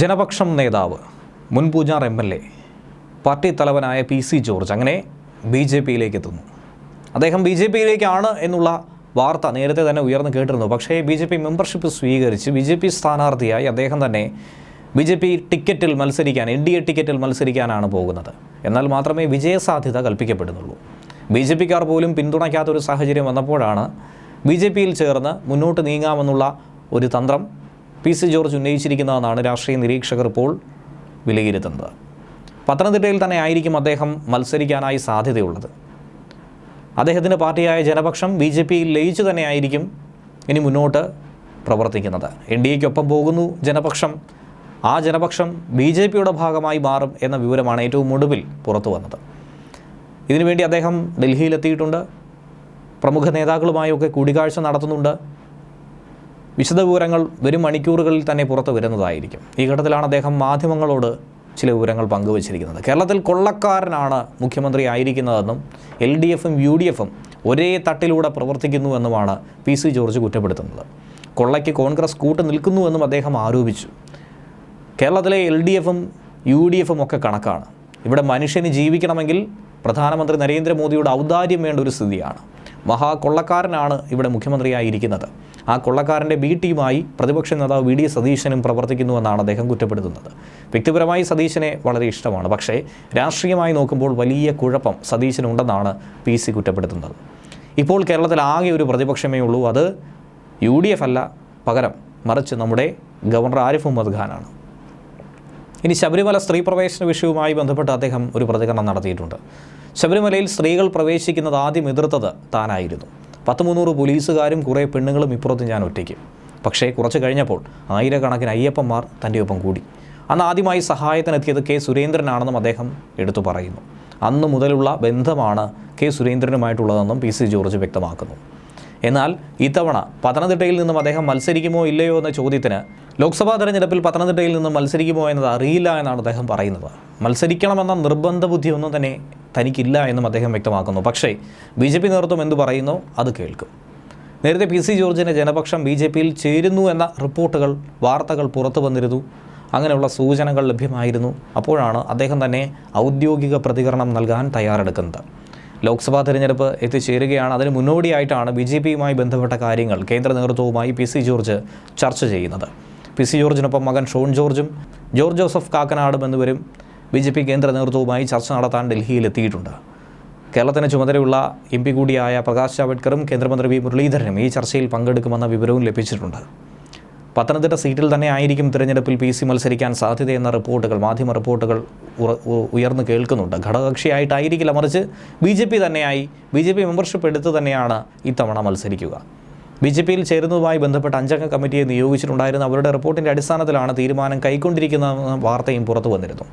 ജനപക്ഷം നേതാവ് മുൻ Poonjar M L A party തലവനായ പി സി ജോർജ് അങ്ങനെ ബി ജെ പിയിലേക്ക് എത്തുന്നു. അദ്ദേഹം ബി ജെ പിയിലേക്കാണ് എന്നുള്ള വാർത്ത നേരത്തെ തന്നെ ഉയർന്നു കേട്ടിരുന്നു. പക്ഷേ ബി ജെ പി മെമ്പർഷിപ്പ് സ്വീകരിച്ച് ബി ജെ പി സ്ഥാനാർത്ഥിയായി അദ്ദേഹം തന്നെ ബി ജെ പി ടിക്കറ്റിൽ മത്സരിക്കാൻ എൻ ഡി എ ടിക്കറ്റിൽ മത്സരിക്കാനാണ് പോകുന്നത്. എന്നാൽ മാത്രമേ വിജയസാധ്യത കൽപ്പിക്കപ്പെടുന്നുള്ളൂ. ബി ജെ പിക്കാർ പോലും പിന്തുണയ്ക്കാത്തൊരു സാഹചര്യം വന്നപ്പോഴാണ് ബി ജെ പിയിൽ ചേർന്ന് മുന്നോട്ട് നീങ്ങാമെന്നുള്ള ഒരു തന്ത്രം പി സി ജോർജ് ഉന്നയിച്ചിരിക്കുന്നതെന്നാണ് രാഷ്ട്രീയ നിരീക്ഷകർ ഇപ്പോൾ വിലയിരുത്തുന്നത്. പത്തനംതിട്ടയിൽ തന്നെ ആയിരിക്കും അദ്ദേഹം മത്സരിക്കാനായി സാധ്യതയുള്ളത്. അദ്ദേഹത്തിന്റെ പാർട്ടിയായ ജനപക്ഷം ബി ജെ പിയിൽ ലയിച്ചു തന്നെയായിരിക്കും ഇനി മുന്നോട്ട് പ്രവർത്തിക്കുന്നത്. എൻ ഡി എക്കൊപ്പം പോകുന്നു ജനപക്ഷം. ആ ജനപക്ഷം ബി ജെ പിയുടെ ഭാഗമായി മാറും എന്ന വിവരമാണ് ഏറ്റവും ഒടുവിൽ പുറത്തു വന്നത്. ഇതിനുവേണ്ടി അദ്ദേഹം ഡൽഹിയിലെത്തിയിട്ടുണ്ട്. പ്രമുഖ നേതാക്കളുമായൊക്കെ കൂടിക്കാഴ്ച നടത്തുന്നുണ്ട്. വിശദവിവരങ്ങൾ വരും മണിക്കൂറുകളിൽ തന്നെ പുറത്തു വരുന്നതായിരിക്കും. ഈ ഘട്ടത്തിലാണ് അദ്ദേഹം മാധ്യമങ്ങളോട് ചില വിവരങ്ങൾ പങ്കുവച്ചിരിക്കുന്നത്. കേരളത്തിൽ കൊള്ളക്കാരനാണ് മുഖ്യമന്ത്രി ആയിരിക്കുന്നതെന്നും എൽ ഡി എഫും യു ഡി എഫും ഒരേ തട്ടിലൂടെ പ്രവർത്തിക്കുന്നുവെന്നുമാണ് പി സി ജോർജ് കുറ്റപ്പെടുത്തുന്നത്. കൊള്ളയ്ക്ക് കോൺഗ്രസ് കൂട്ടു നിൽക്കുന്നുവെന്നും അദ്ദേഹം ആരോപിച്ചു. കേരളത്തിലെ എൽ ഡി എഫും യു ഡി എഫും ഒക്കെ കണക്കാണ്. ഇവിടെ മനുഷ്യന് ജീവിക്കണമെങ്കിൽ പ്രധാനമന്ത്രി നരേന്ദ്രമോദിയുടെ ഔദാര്യം വേണ്ട ഒരു സ്ഥിതിയാണ്. മഹാകൊള്ളക്കാരനാണ് ഇവിടെ മുഖ്യമന്ത്രിയായിരിക്കുന്നത്. ആ കൊള്ളക്കാരന്റെ ബി ടീമായി പ്രതിപക്ഷ നേതാവ് വി ഡി സതീശനും പ്രവർത്തിക്കുന്നുവെന്നാണ് അദ്ദേഹം കുറ്റപ്പെടുത്തുന്നത്. വ്യക്തിപരമായി സതീശനെ വളരെ ഇഷ്ടമാണ്. പക്ഷേ രാഷ്ട്രീയമായി നോക്കുമ്പോൾ വലിയ കുഴപ്പം സതീശനുണ്ടെന്നാണ് പി സി കുറ്റപ്പെടുത്തുന്നത്. ഇപ്പോൾ കേരളത്തിൽ ആകെ ഒരു പ്രതിപക്ഷമേ ഉള്ളൂ. അത് യു ഡി എഫ് അല്ല. പകരം മറിച്ച് നമ്മുടെ ഗവർണർ ആരിഫ് മുഹമ്മദ് ഖാനാണ്. ഇനി ശബരിമല സ്ത്രീ പ്രവേശന വിഷയവുമായി ബന്ധപ്പെട്ട് അദ്ദേഹം ഒരു പ്രതികരണം നടത്തിയിട്ടുണ്ട്. ശബരിമലയിൽ സ്ത്രീകൾ പ്രവേശിക്കുന്നത് ആദ്യം എതിർത്തത് താനായിരുന്നു. പത്ത് മുന്നൂറ് പോലീസുകാരും കുറേ പെണ്ണുങ്ങളും ഇപ്പുറത്ത് ഞാൻ ഒറ്റയ്ക്ക്. പക്ഷേ കുറച്ച് കഴിഞ്ഞപ്പോൾ ആയിരക്കണക്കിന് അയ്യപ്പന്മാർ തന്റെ ഒപ്പം കൂടി. അന്ന് ആദ്യമായി സഹായത്തിനെത്തിയത് കെ സുരേന്ദ്രനാണെന്നും അദ്ദേഹം എടുത്തു പറയുന്നു. അന്ന് മുതലുള്ള ബന്ധമാണ് കെ സുരേന്ദ്രനുമായിട്ടുള്ളതെന്നും പി സി ജോർജ് വ്യക്തമാക്കുന്നു. എന്നാൽ ഇത്തവണ പത്തനംതിട്ടയിൽ നിന്നും അദ്ദേഹം മത്സരിക്കുമോ ഇല്ലയോ എന്ന ചോദ്യത്തിന് ലോക്സഭാ തെരഞ്ഞെടുപ്പിൽ പത്തനംതിട്ടയിൽ നിന്നും മത്സരിക്കുമോ എന്നത് അറിയില്ല എന്നാണ് അദ്ദേഹം പറയുന്നത്. മത്സരിക്കണമെന്ന നിർബന്ധ ബുദ്ധിയൊന്നും തന്നെ തനിക്കില്ല എന്നും അദ്ദേഹം വ്യക്തമാക്കുന്നു. പക്ഷേ ബി ജെ പി നേതൃത്വം എന്ത് പറയുന്നു? അത് കേൾക്കും. നേരത്തെ പി സി ജോർജിന്റെ ജനപക്ഷം ബി ജെ പിയിൽ ചേരുന്നു എന്ന റിപ്പോർട്ടുകൾ വാർത്തകൾ പുറത്തു വന്നിരുന്നു. അങ്ങനെയുള്ള സൂചനകൾ ലഭ്യമായിരുന്നു. അപ്പോഴാണ് അദ്ദേഹം തന്നെ ഔദ്യോഗിക പ്രതികരണം നൽകാൻ തയ്യാറെടുക്കുന്നത്. ലോക്സഭാ തെരഞ്ഞെടുപ്പ് എത്തിച്ചേരുകയാണ്. അതിന് മുന്നോടിയായിട്ടാണ് ബി ജെ പിയുമായി ബന്ധപ്പെട്ട കാര്യങ്ങൾ കേന്ദ്ര നേതൃത്വവുമായി പി സി ജോർജ് ചർച്ച ചെയ്യുന്നത്. പി സി ജോർജിനൊപ്പം മകൻ ഷോൺ ജോർജും ജോർജ് ജോസഫ് കാക്കനാടും എന്നിവരും ബി ജെ പി കേന്ദ്ര നേതൃത്വവുമായി ചർച്ച നടത്താൻ ഡൽഹിയിലെത്തിയിട്ടുണ്ട്. കേരളത്തിന് ചുമതലയുള്ള എം പി കൂടിയായ പ്രകാശ് ജാവഡ്കറും കേന്ദ്രമന്ത്രി വി മുരളീധരനും ഈ ചർച്ചയിൽ പങ്കെടുക്കുമെന്ന വിവരവും ലഭിച്ചിട്ടുണ്ട്. പത്തനംതിട്ട സീറ്റിൽ തന്നെ ആയിരിക്കും തിരഞ്ഞെടുപ്പിൽ പി സി മത്സരിക്കാൻ സാധ്യതയെന്ന റിപ്പോർട്ടുകൾ മാധ്യമ റിപ്പോർട്ടുകൾ ഉയർന്നു കേൾക്കുന്നുണ്ട്. ഘടകകക്ഷിയായിട്ടായിരിക്കില്ല. മറിച്ച് ബി ജെ പി തന്നെയായി ബി ജെ പി മെമ്പർഷിപ്പ് എടുത്ത് തന്നെയാണ് ഇത്തവണ മത്സരിക്കുക. ബി ജെ പിയിൽ ചേരുന്നതുമായി ബന്ധപ്പെട്ട അഞ്ചംഗ കമ്മിറ്റിയെ നിയോഗിച്ചിട്ടുണ്ടായിരുന്ന അവരുടെ റിപ്പോർട്ടിന്റെ അടിസ്ഥാനത്തിലാണ് തീരുമാനം കൈക്കൊണ്ടിരിക്കുന്ന വാർത്തയും പുറത്തു വന്നിരുന്നു.